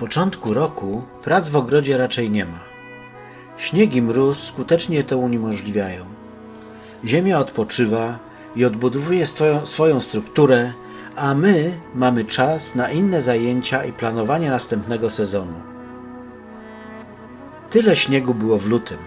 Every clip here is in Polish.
początku roku prac w ogrodzie raczej nie ma. Śnieg i mróz skutecznie to uniemożliwiają. Ziemia odpoczywa i odbudowuje swoją, swoją strukturę, a my mamy czas na inne zajęcia i planowanie następnego sezonu. Tyle śniegu było w lutym.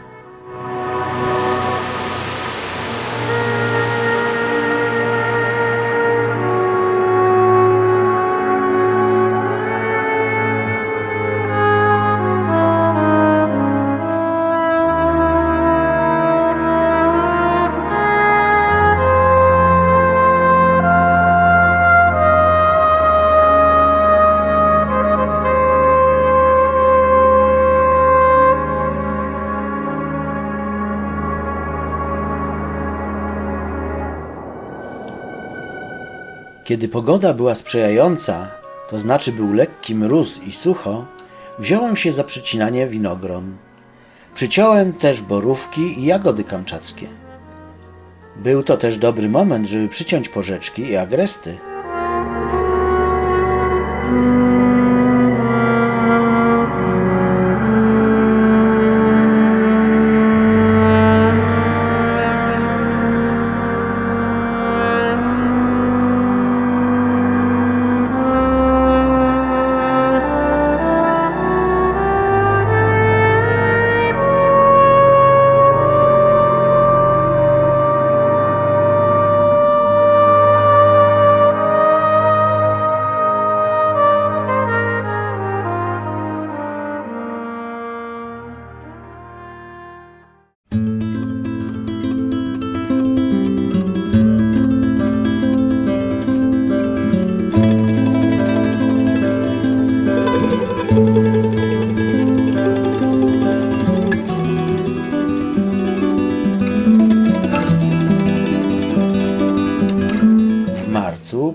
Kiedy pogoda była sprzyjająca, to znaczy był lekki mróz i sucho, wziąłem się za przycinanie winogron. Przyciąłem też borówki i jagody kamczackie. Był to też dobry moment, żeby przyciąć porzeczki i agresty.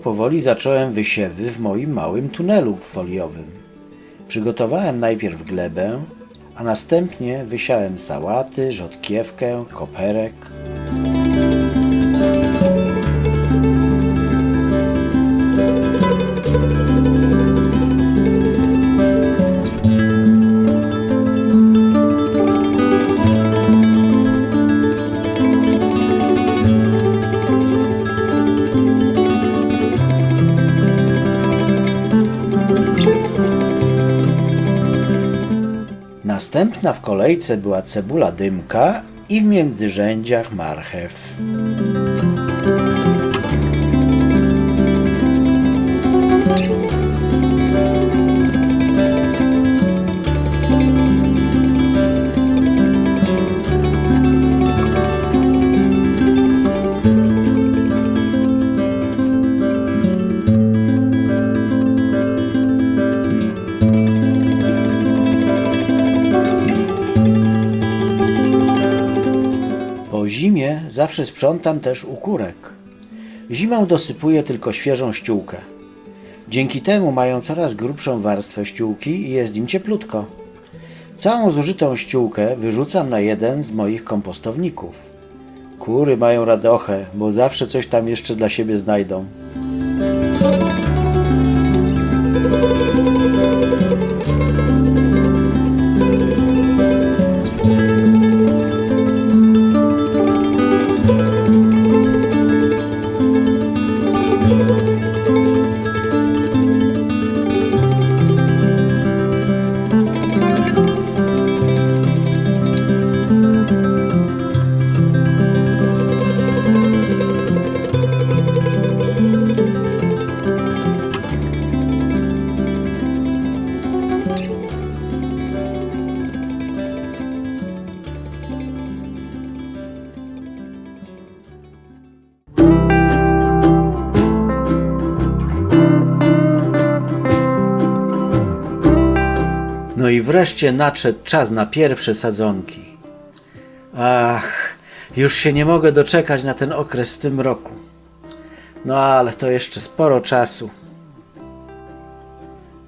Powoli zacząłem wysiewy w moim małym tunelu foliowym. Przygotowałem najpierw glebę, a następnie wysiałem sałaty, rzodkiewkę, koperek. Następna w kolejce była cebula dymka i w międzyrzędziach marchew. Zawsze sprzątam też ukórek. Zimą dosypuję tylko świeżą ściółkę. Dzięki temu mają coraz grubszą warstwę ściółki i jest im cieplutko. Całą zużytą ściółkę wyrzucam na jeden z moich kompostowników. Kury mają radochę, bo zawsze coś tam jeszcze dla siebie znajdą. Wreszcie nadszedł czas na pierwsze sadzonki. Ach, już się nie mogę doczekać na ten okres w tym roku. No ale to jeszcze sporo czasu.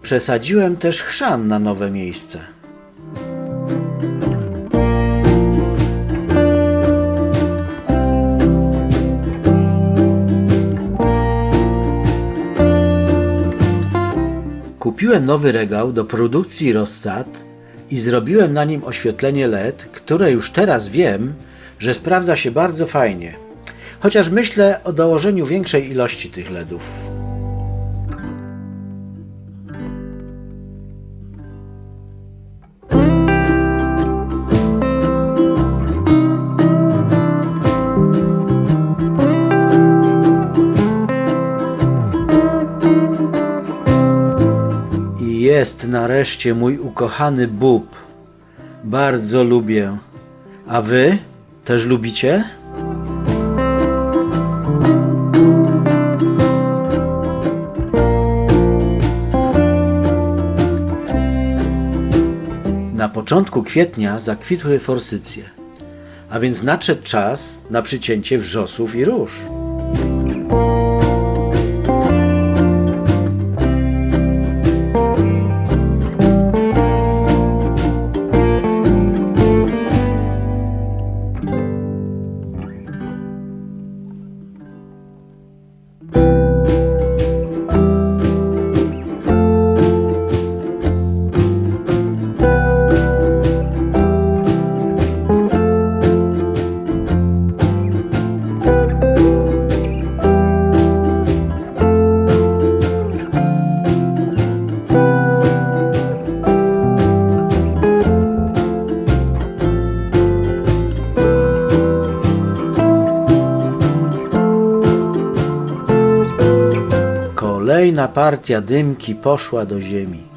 Przesadziłem też chrzan na nowe miejsce. Kupiłem nowy regał do produkcji rozsad i zrobiłem na nim oświetlenie LED, które już teraz wiem, że sprawdza się bardzo fajnie. Chociaż myślę o dołożeniu większej ilości tych LEDów. Jest nareszcie mój ukochany bób. Bardzo lubię. A wy też lubicie? Na początku kwietnia zakwitły forsycje, a więc nadszedł czas na przycięcie wrzosów i róż. Partia dymki poszła do ziemi.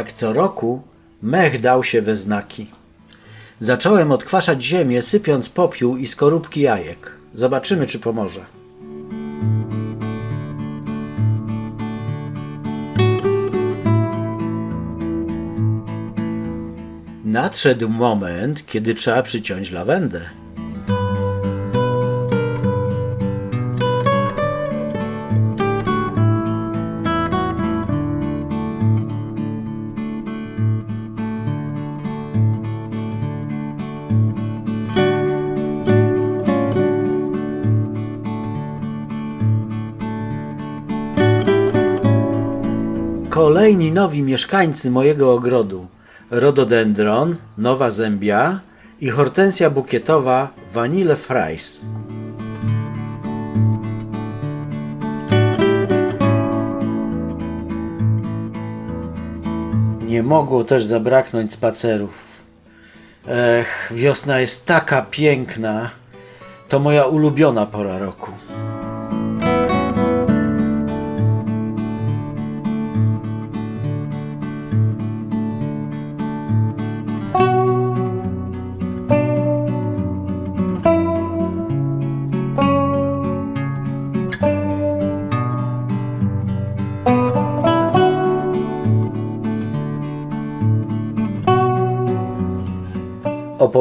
Jak co roku, mech dał się we znaki. Zacząłem odkwaszać ziemię, sypiąc popiół i skorupki jajek. Zobaczymy, czy pomoże. Nadszedł moment, kiedy trzeba przyciąć lawendę. Kolejni nowi mieszkańcy mojego ogrodu. Rododendron, nowa zębia i hortensja bukietowa Vanille Fries. Nie mogło też zabraknąć spacerów. Ech, wiosna jest taka piękna. To moja ulubiona pora roku.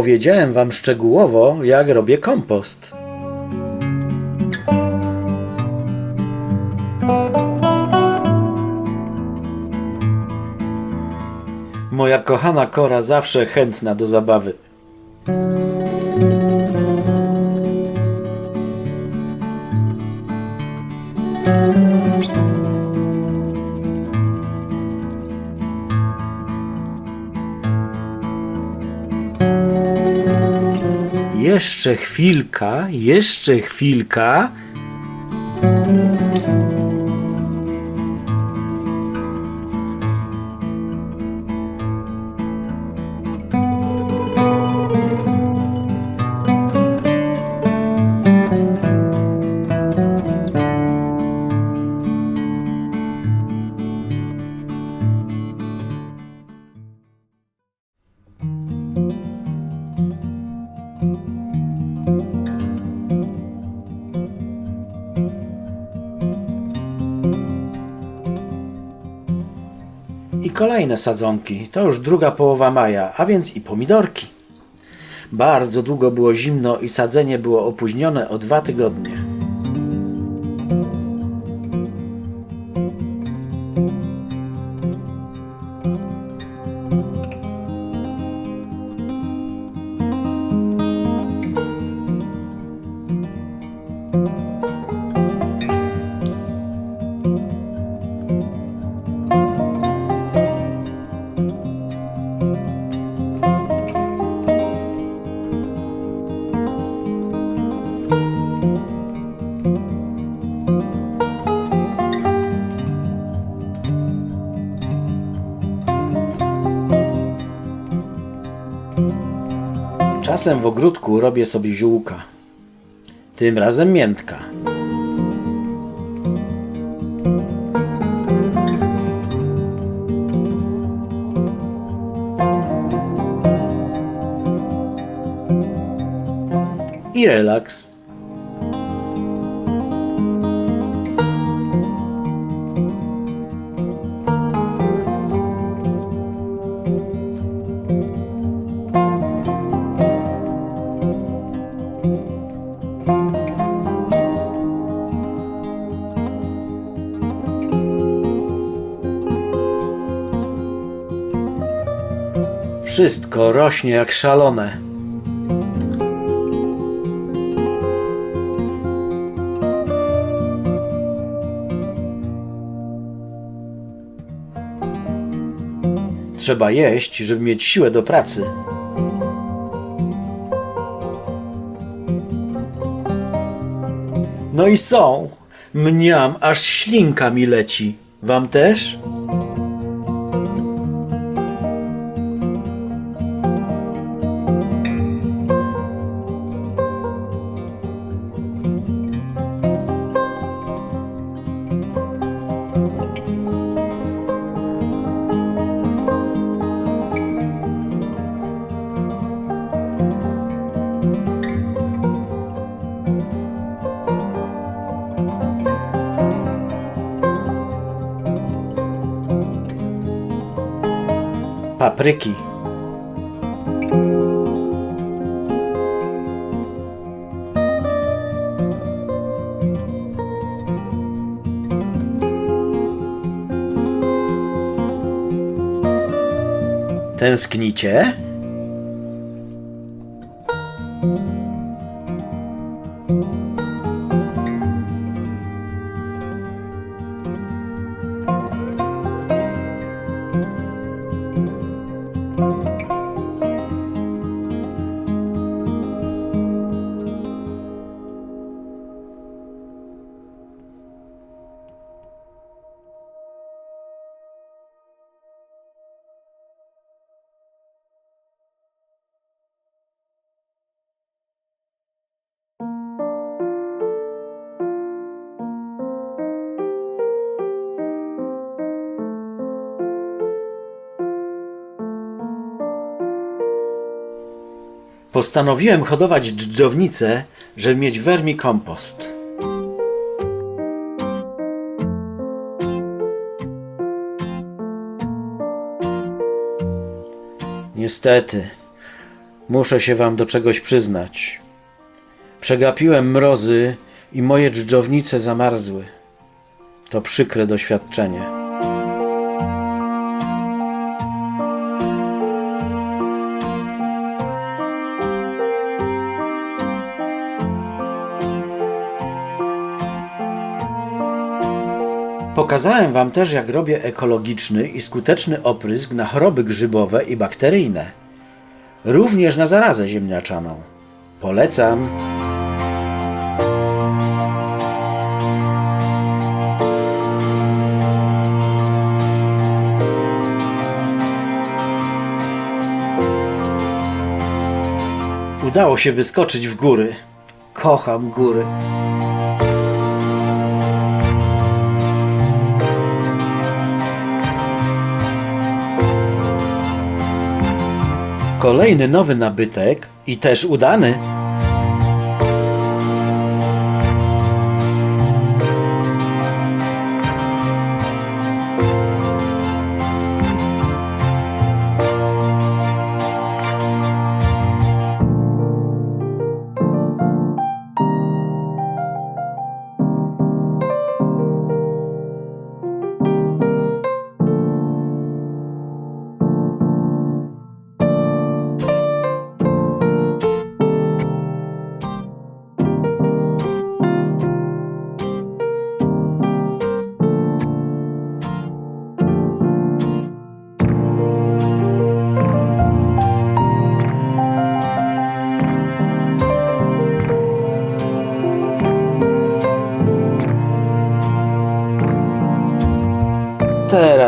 Opowiedziałem Wam szczegółowo, jak robię kompost. Moja kochana Kora zawsze chętna do zabawy. Jeszcze chwilka, jeszcze chwilka. Kolejne sadzonki. To już druga połowa maja, a więc i pomidorki. Bardzo długo było zimno i sadzenie było opóźnione o dwa tygodnie. Czasem w ogródku robię sobie ziółka. Tym razem miętka. I relaks. Wszystko rośnie jak szalone. Trzeba jeść, żeby mieć siłę do pracy. No i są. Mniam, aż ślinka mi leci. Wam też? Papryki. Tęsknicie? Postanowiłem hodować dżdżownicę, żeby mieć wermikompost. Niestety, muszę się wam do czegoś przyznać. Przegapiłem mrozy i moje dżdżownice zamarzły. To przykre doświadczenie. Pokazałem Wam też, jak robię ekologiczny i skuteczny oprysk na choroby grzybowe i bakteryjne. Również na zarazę ziemniaczaną. Polecam. Udało się wyskoczyć w góry. Kocham góry. Kolejny nowy nabytek i też udany.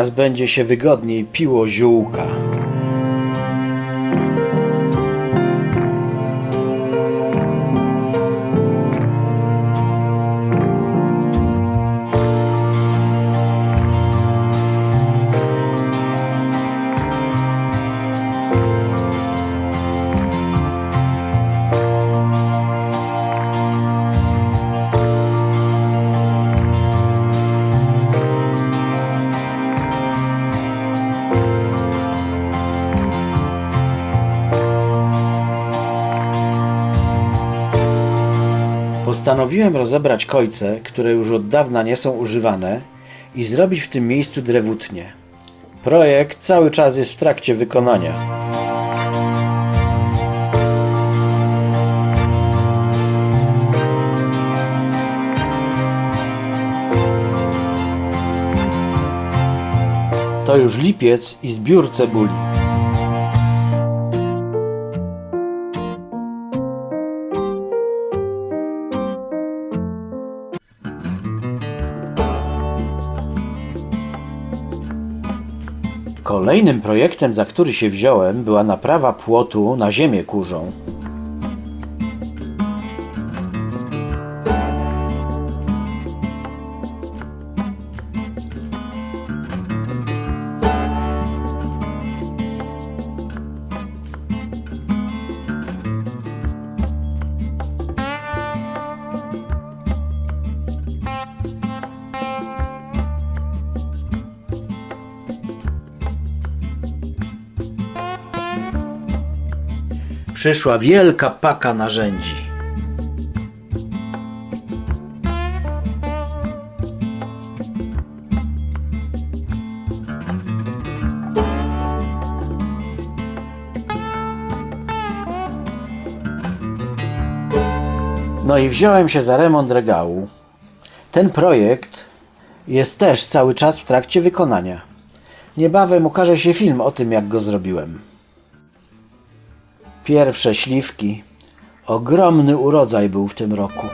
Teraz będzie się wygodniej piło ziółka. Postanowiłem rozebrać kojce, które już od dawna nie są używane i zrobić w tym miejscu drewutnie. Projekt cały czas jest w trakcie wykonania. To już lipiec i zbiór cebuli. Kolejnym projektem, za który się wziąłem, była naprawa płotu na ziemię kurzą. Przyszła wielka paka narzędzi. No i wziąłem się za remont regału. Ten projekt jest też cały czas w trakcie wykonania. Niebawem ukaże się film o tym, jak go zrobiłem. Pierwsze śliwki. Ogromny urodzaj był w tym roku.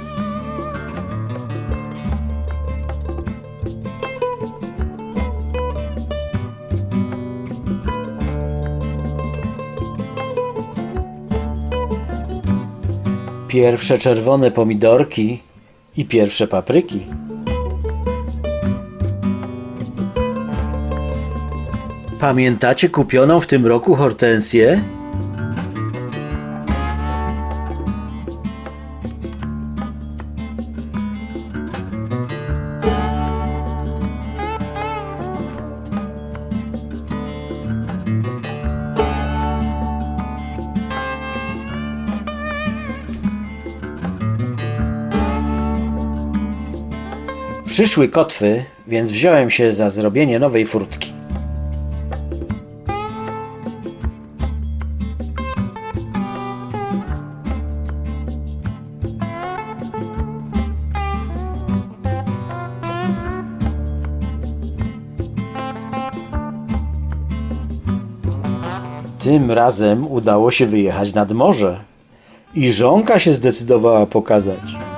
Pierwsze czerwone pomidorki i pierwsze papryki. Pamiętacie kupioną w tym roku hortensję? Przyszły kotwy, więc wziąłem się za zrobienie nowej furtki. Tym razem udało się wyjechać nad morze. I żonka się zdecydowała pokazać.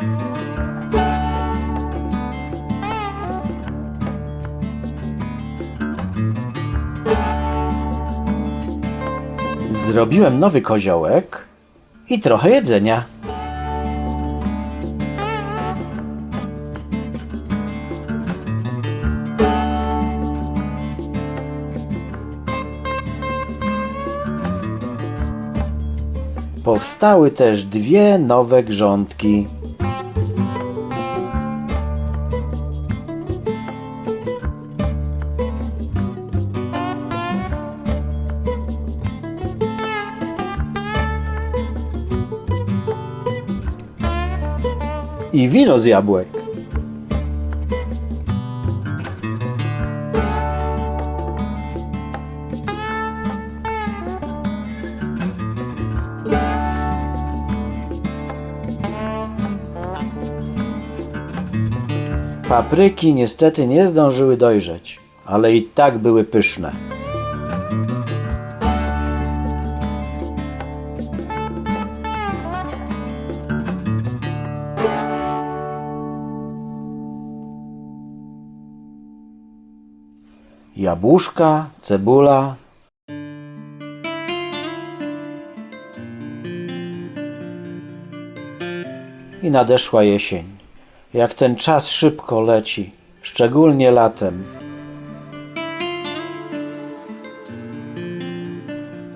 Zrobiłem nowy koziołek i trochę jedzenia. Powstały też dwie nowe grządki. I wino z jabłek. Papryki niestety nie zdążyły dojrzeć, ale i tak były pyszne. Jabłuszka, cebula. I nadeszła jesień. Jak ten czas szybko leci, szczególnie latem.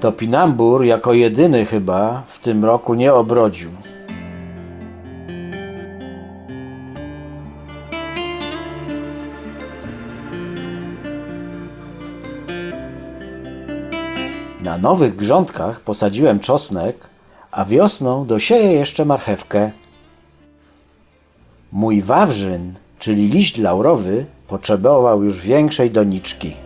Topinambur jako jedyny chyba w tym roku nie obrodził. Nowych grządkach posadziłem czosnek, a wiosną dosieję jeszcze marchewkę. Mój wawrzyn, czyli liść laurowy, potrzebował już większej doniczki.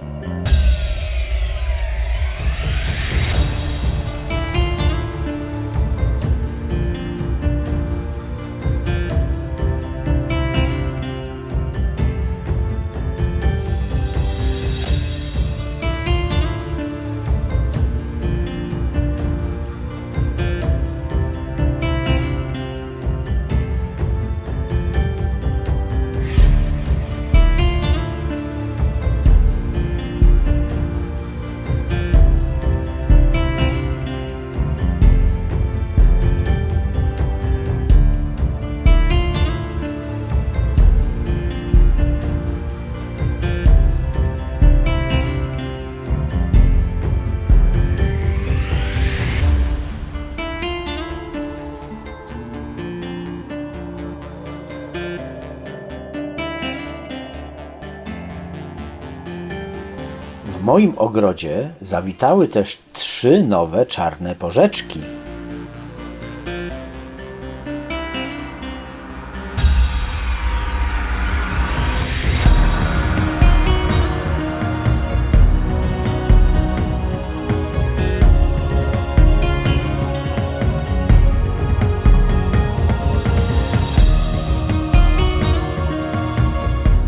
Moim ogrodzie zawitały też trzy nowe czarne porzeczki.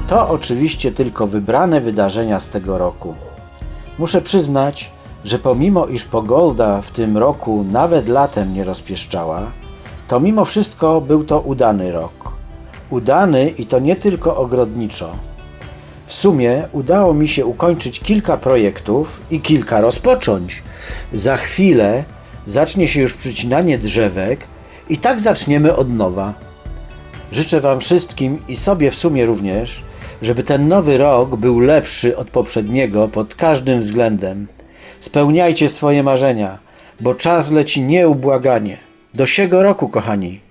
To oczywiście tylko wybrane wydarzenia z tego roku. Muszę przyznać, że pomimo iż pogoda w tym roku nawet latem nie rozpieszczała, to mimo wszystko był to udany rok. Udany i to nie tylko ogrodniczo. W sumie udało mi się ukończyć kilka projektów i kilka rozpocząć. Za chwilę zacznie się już przycinanie drzewek i tak zaczniemy od nowa. Życzę Wam wszystkim i sobie w sumie również, żeby ten nowy rok był lepszy od poprzedniego pod każdym względem. Spełniajcie swoje marzenia, bo czas leci nieubłaganie. Do siego roku, kochani.